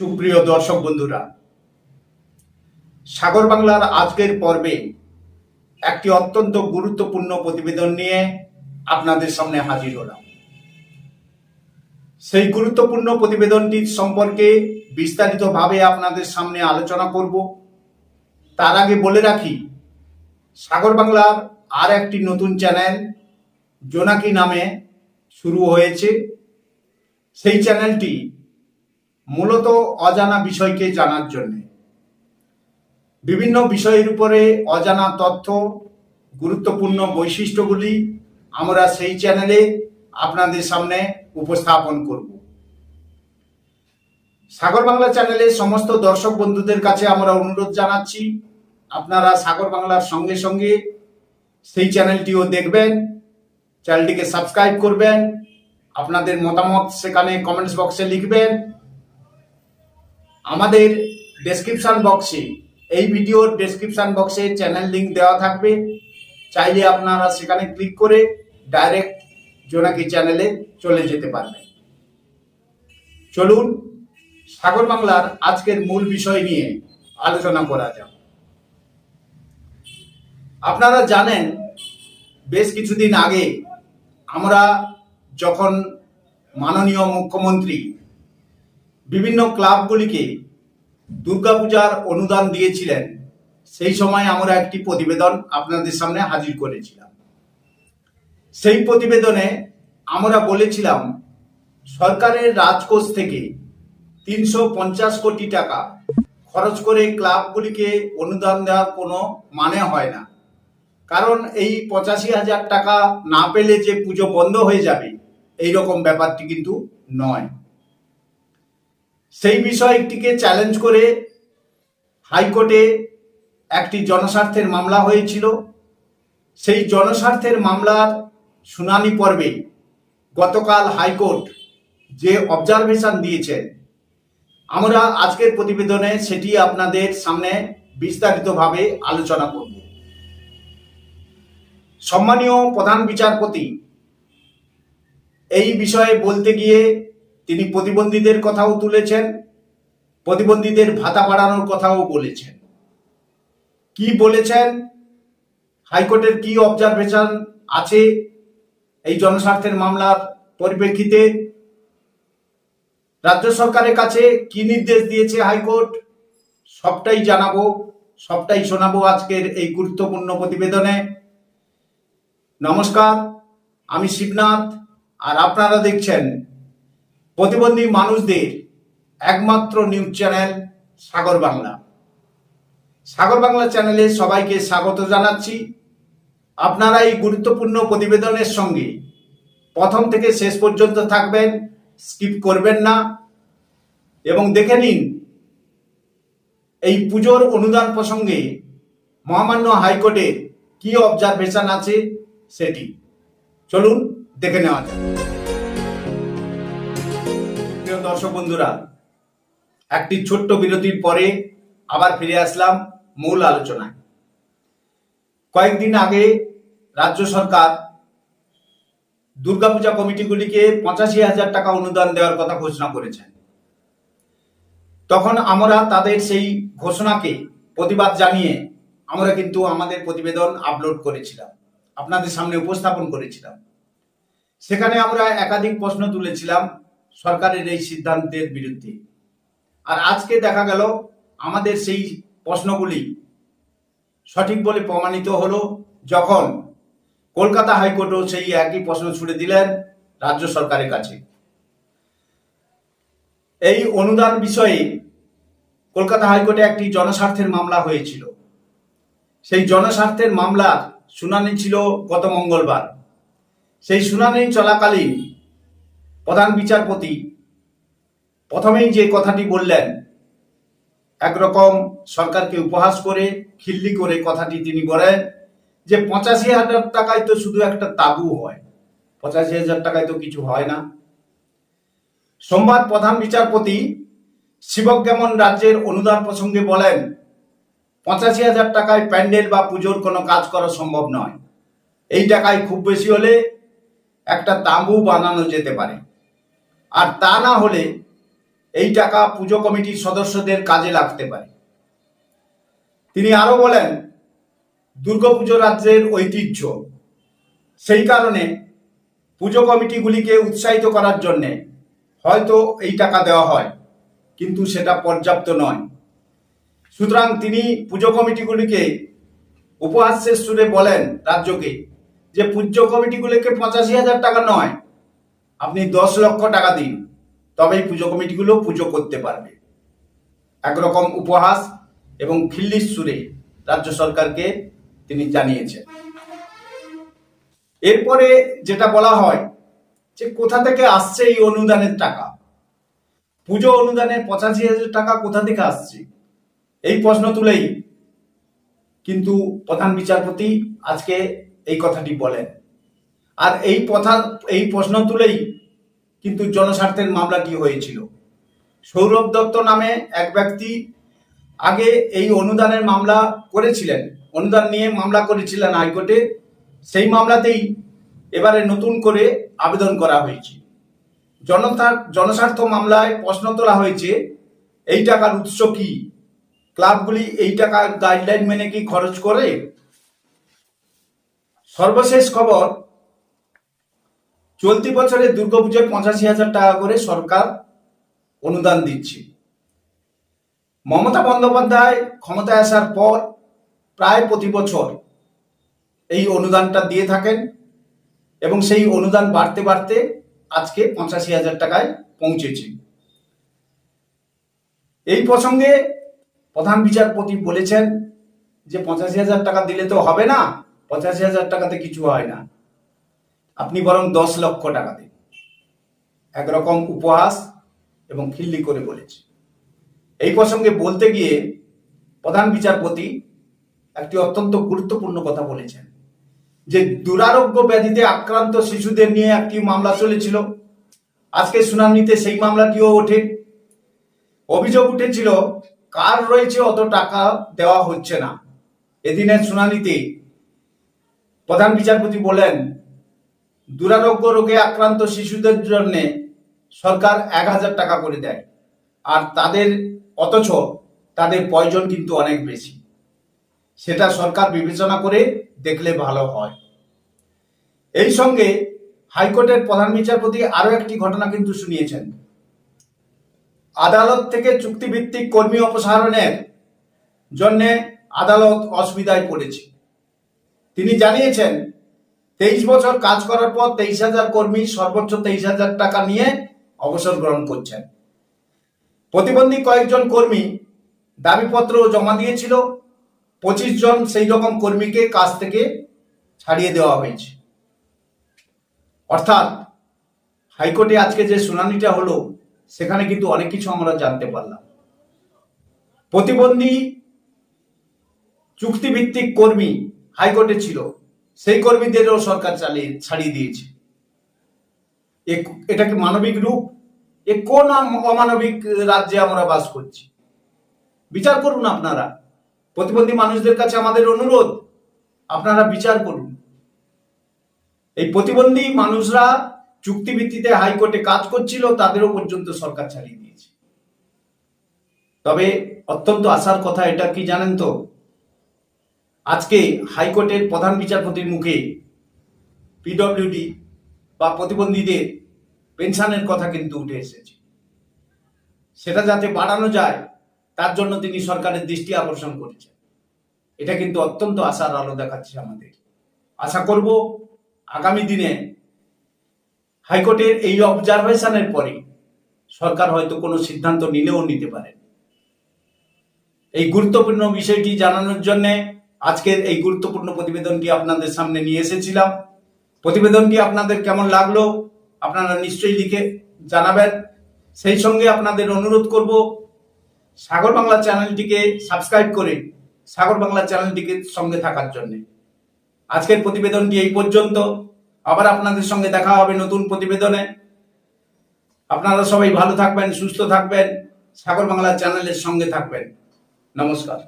সুপ্রিয় দর্শক বন্ধুরা, সাগর বাংলার আজকের পর্বে একটি অত্যন্ত গুরুত্বপূর্ণ প্রতিবেদন নিয়ে আপনাদের সামনে হাজির হলাম। সেই গুরুত্বপূর্ণ প্রতিবেদনটির সম্পর্কে বিস্তারিতভাবে আপনাদের সামনে আলোচনা করব। তার আগে বলে রাখি, সাগর বাংলার আর একটি নতুন চ্যানেল, জোনাকি নামে শুরু হয়েছে। সেই চ্যানেলটি মূলত অজানা বিষয়কে জানার জন্য। বিভিন্ন বিষয়ের উপরে অজানা তথ্য, গুরুত্বপূর্ণ বৈশিষ্ট্যগুলি আমরা সেই চ্যানেলে আপনাদের সামনে উপস্থাপন করব। সাগর বাংলা চ্যানেলের সমস্ত দর্শক বন্ধুদের কাছে আমরা অনুরোধ জানাচ্ছি, আপনারা সাগর বাংলার সঙ্গে সঙ্গে সেই চ্যানেলটিও দেখবেন, চ্যানেলটিকে সাবস্ক্রাইব করবেন, আপনাদের মতামত সেখানে কমেন্টস বক্সে লিখবেন আমাদের ডেসক্রিপশন বক্সে এই ভিডিওর ডেসক্রিপশন বক্সে চ্যানেল লিঙ্ক দেওয়া থাকবে। চাইলে আপনারা সেখানে ক্লিক করে ডাইরেক্ট জোনাকি চ্যানেলে চলে যেতে পারবেন। চলুন, সাগর বাংলার আজকের মূল বিষয় নিয়ে আলোচনা করা যাক। আপনারা জানেন, বেশ কিছুদিন আগে আমরা যখন মাননীয় মুখ্যমন্ত্রী বিভিন্ন ক্লাবগুলিকে দুর্গাপূজার অনুদান দিয়েছিলেন। সেই সময় আমরা একটি প্রতিবেদন আপনাদের সামনে হাজির করেছিলাম। সেই প্রতিবেদনে আমরা বলেছিলাম, সরকারের রাজকোষ থেকে তিনশো পঞ্চাশ কোটি টাকা খরচ করে ক্লাবগুলিকে অনুদান দেওয়ার কোনো মানে হয় না। কারণ এই পঁচাশি হাজার টাকা না পেলে যে পুজো বন্ধ হয়ে যাবে, এই রকম ব্যাপারটি কিন্তু নয়। সেই বিষয়টিকে চ্যালেঞ্জ করে হাইকোর্টে একটি জনস্বার্থের মামলা হয়েছিল। সেই জনস্বার্থের মামলার শুনানি পর্বে গতকাল হাইকোর্ট যে অবজারভেশন দিয়েছেন, আমরা আজকের প্রতিবেদনে সেটি আপনাদের সামনে বিস্তারিতভাবে আলোচনা করব। সম্মানীয় প্রধান বিচারপতি, এই বিষয়ে বলতে গিয়ে তিনি প্রতিবন্ধীদের কথাও তুলেছেন, প্রতিবন্ধীদের ভাতা বাড়ানোর কথাও বলেছেন। কি বলেছেন? হাইকোর্টের কি অবজারভেশন আছে এই জনস্বার্থের মামলার পরিপ্রেক্ষিতে? রাজ্য সরকারের কাছে কি নির্দেশ দিয়েছে হাইকোর্ট? সবটাই জানাব, সবটাই শোনাবো আজকের এই গুরুত্বপূর্ণ প্রতিবেদনে। নমস্কার, আমি শিবনাথ, আর আপনারা দেখছেন প্রতিবন্ধী মানুষদের একমাত্র নিউজ চ্যানেল সাগর বাংলা। সাগর বাংলা চ্যানেলে সবাইকে স্বাগত জানাচ্ছি। আপনারা এই গুরুত্বপূর্ণ প্রতিবেদনের সঙ্গে প্রথম থেকে শেষ পর্যন্ত থাকবেন স্কিপ করবেন না। এবং দেখে নিন, এই পুজোর অনুদান প্রসঙ্গে মহামান্য হাইকোর্টের কি অবজারভেশন আছে সেটি। চলুন দেখে নেওয়া যাক। দর্শক বন্ধুরা, একটি ছোট্ট বিরতির পরে আবার ফিরে আসলাম মূল আলোচনায়। কয়েকদিন আগে রাজ্য সরকার দুর্গাপূজা কমিটিগুলিকে পঁচাশি হাজার টাকা অনুদান দেওয়ার কথা ঘোষণা করেছেন তখন আমরা তাদের সেই ঘোষণাকে প্রতিবাদ জানিয়ে আমরা কিন্তু আমাদের প্রতিবেদন আপলোড করেছিলাম, আপনাদের সামনে উপস্থাপন করেছিলাম। সেখানে আমরা একাধিক প্রশ্ন তুলেছিলাম সরকারের এই সিদ্ধান্তের বিরুদ্ধে। আর আজকে দেখা গেল, আমাদের সেই প্রশ্নগুলি সঠিক বলে প্রমাণিত হলো যখন কলকাতা হাইকোর্টও সেই একই প্রশ্ন ছুড়ে দিলেন রাজ্য সরকারের কাছে। এই অনুদান বিষয়ে কলকাতা হাইকোর্টে একটি জনস্বার্থের মামলা হয়েছিল। সেই জনস্বার্থের মামলার শুনানি ছিল গত মঙ্গলবার। সেই শুনানি চলাকালীন প্রধান বিচারপতি প্রথমেই যে কথাটি বললেন, একরকম সরকারকে উপহাস করে, খিল্লি করে কথাটি তিনি বলেন যে পঁচাশি হাজার টাকায় তো শুধু একটা তাবু হয়, পঁচাশি হাজার টাকায় তো কিছু হয় না। সোমবার প্রধান বিচারপতি শিবজ্ঞামন রাজ্যের অনুদান প্রসঙ্গে বলেন, পঁচাশি হাজার টাকায় প্যান্ডেল বা পুজোর কোনো কাজ করা সম্ভব নয়। এই টাকায় খুব বেশি হলে একটা তাঁবু বানানো যেতে পারে। আর তা না হলে এই টাকা পুজো কমিটির সদস্যদের কাজে লাগতে পারে। তিনি আরও বলেন দুর্গাপুজো রাজ্যের ঐতিহ্য। সেই কারণে পুজো কমিটিগুলিকে উৎসাহিত করার জন্যে হয়তো এই টাকা দেওয়া হয়, কিন্তু সেটা পর্যাপ্ত নয়। সুতরাং তিনি পুজো কমিটিগুলিকে উপহাসের সুরে বলেন রাজ্যকে যে পুজো কমিটিগুলিকে পঁচাশি হাজার টাকা নয় আপনি দশ লক্ষ টাকা দিন, তবেই পুজো কমিটিগুলো পুজো করতে পারবে। একরকম উপহাস এবং খিল্লির সুরে রাজ্য সরকারকে তিনি জানিয়েছেন। এরপরে যেটা বলা হয় যে কোথা থেকে আসছে এই অনুদানের টাকা? পুজো অনুদানের পঁচাশি হাজার টাকা কোথা থেকে আসছে? এই প্রশ্ন তুলেই কিন্তু প্রধান বিচারপতি আজকে এই কথাটি বলেন। আর এই কথা এই প্রশ্ন তুলেই কিন্তু জনস্বার্থের মামলাটি হয়েছিল। সৌরভ দত্ত নামে এক ব্যক্তি আগে এই অনুদানের মামলা করেছিলেন। অনুদান নিয়ে মামলা করেছিলেন হাইকোর্টে। সেই মামলাতেই এবারে নতুন করে আবেদন করা হয়েছে। জনতার জনস্বার্থ মামলায় প্রশ্ন তোলা হয়েছে, এই টাকার উৎস কি? ক্লাবগুলি এই টাকার গাইডলাইন মেনে কি খরচ করে? সর্বশেষ খবর চলতি বছরে দুর্গাপুজোয় পঁচাশি হাজার টাকা করে সরকার অনুদান দিচ্ছে। মমতা বন্দ্যোপাধ্যায় ক্ষমতায় আসার পর প্রায় প্রতি বছর এই অনুদানটা দিয়ে থাকেন এবং সেই অনুদান বাড়তে বাড়তে আজকে পঁচাশি হাজার টাকায় পৌঁছেছে। এই প্রসঙ্গে প্রধান বিচারপতি বলেছেন যে পঁচাশি হাজার টাকা দিলে তো হবে না, পঁচাশি হাজার টাকাতে কিছু হয় না। আপনি বরং দশ লক্ষ টাকা দিন। একরকম উপহাস এবং খিল্লি করে বলেছে। এই প্রসঙ্গে বলতে গিয়ে প্রধান বিচারপতি একটি অত্যন্ত গুরুত্বপূর্ণ কথা বলেছেন যে দুরারোগ্য ব্যাধিতে আক্রান্ত শিশুদের নিয়ে একটি মামলা চলেছিল। আজকে শুনানিতে সেই মামলাটিও ওঠে। অভিযোগ উঠেছিল, কার রয়েছে অত টাকা দেওয়া হচ্ছে না। এদিনের শুনানিতে প্রধান বিচারপতি বলেন দুরারোগ্য রোগে আক্রান্ত শিশুদের জন্য সরকার এক হাজার টাকা করে দেয়। আর তাদের, অথচ তাদের প্রয়োজন কিন্তু অনেক বেশি। সেটা সরকার বিবেচনা করে দেখলে ভালো হয়। এই সঙ্গে হাইকোর্টের প্রধান বিচারপতি আরও একটি ঘটনা কিন্তু শুনিয়েছেন। আদালত থেকে চুক্তিভিত্তিক কর্মী অপসারণের জন্য আদালত অসুবিধায় পড়েছে। তিনি জানিয়েছেন তেইশ বছর কাজ করার পর তেইশ হাজার কর্মী সর্বোচ্চ তেইশ হাজার টাকা নিয়ে অবসর গ্রহণ করছেন। প্রতিবন্ধী কয়েকজন কর্মী দাবিপত্র জমা দিয়েছিল, পঁচিশ জন সেই রকম কর্মীকে কাজ থেকে ছাড়িয়ে দেওয়া হয়েছে। অর্থাৎ হাইকোর্টে আজকে যে শুনানিটা হলো, সেখানে কিন্তু অনেক কিছু আমরা জানতে পারলাম। প্রতিবন্ধী চুক্তিভিত্তিক কর্মী হাইকোর্টে ছিল সেই কর্মীদেরও সরকার চালিয়ে, ছাড়িয়ে দিয়েছে। এটা কি মানবিক রূপ? এ কোন অমানবিক রাজ্যে আমরা বাস করছি? বিচার করুন আপনারা। প্রতিবন্ধী মানুষদের কাছে আমাদের অনুরোধ, আপনারা বিচার করুন। এই প্রতিবন্ধী মানুষরা চুক্তিভিত্তিতে হাইকোর্টে কাজ করছিল, তাদেরও পর্যন্ত সরকার ছাড়িয়ে দিয়েছে। তবে অত্যন্ত আশার কথা, এটা কি জানেন তো? আজকে হাইকোর্টের প্রধান বিচারপতির মুখে পিডব্লিউডি বা প্রতিবন্ধীদের পেনশনের কথা কিন্তু উঠে এসেছে। সেটা যাতে বাড়ানো যায়, তার জন্য তিনি সরকারের দৃষ্টি আকর্ষণ করেছেন। এটা কিন্তু অত্যন্ত আশার আলো দেখাচ্ছে আমাদের। আশা করব আগামী দিনে হাইকোর্টের এই অবজারভেশনের পরে সরকার হয়তো কোনো সিদ্ধান্ত নিলেও নিতে পারে। এই গুরুত্বপূর্ণ বিষয়টি জানানোর জন্য আজকের এই গুরুত্বপূর্ণ প্রতিবেদনটি আপনাদের সামনে নিয়ে এসেছিলাম। প্রতিবেদনটি আপনাদের কেমন লাগল আপনারা নিশ্চয়ই লিখে জানাবেন। সেই সঙ্গে আপনাদের অনুরোধ করব, সাগর বাংলা চ্যানেলটিকে সাবস্ক্রাইব করে সাগর বাংলা চ্যানেলটিকে সঙ্গে থাকার জন্য। আজকের প্রতিবেদনটি এই পর্যন্ত। আবার আপনাদের সঙ্গে দেখা হবে নতুন প্রতিবেদনে। আপনারা সবাই ভালো থাকবেন, সুস্থ থাকবেন। সাগর বাংলা চ্যানেলের সঙ্গে থাকবেন। নমস্কার।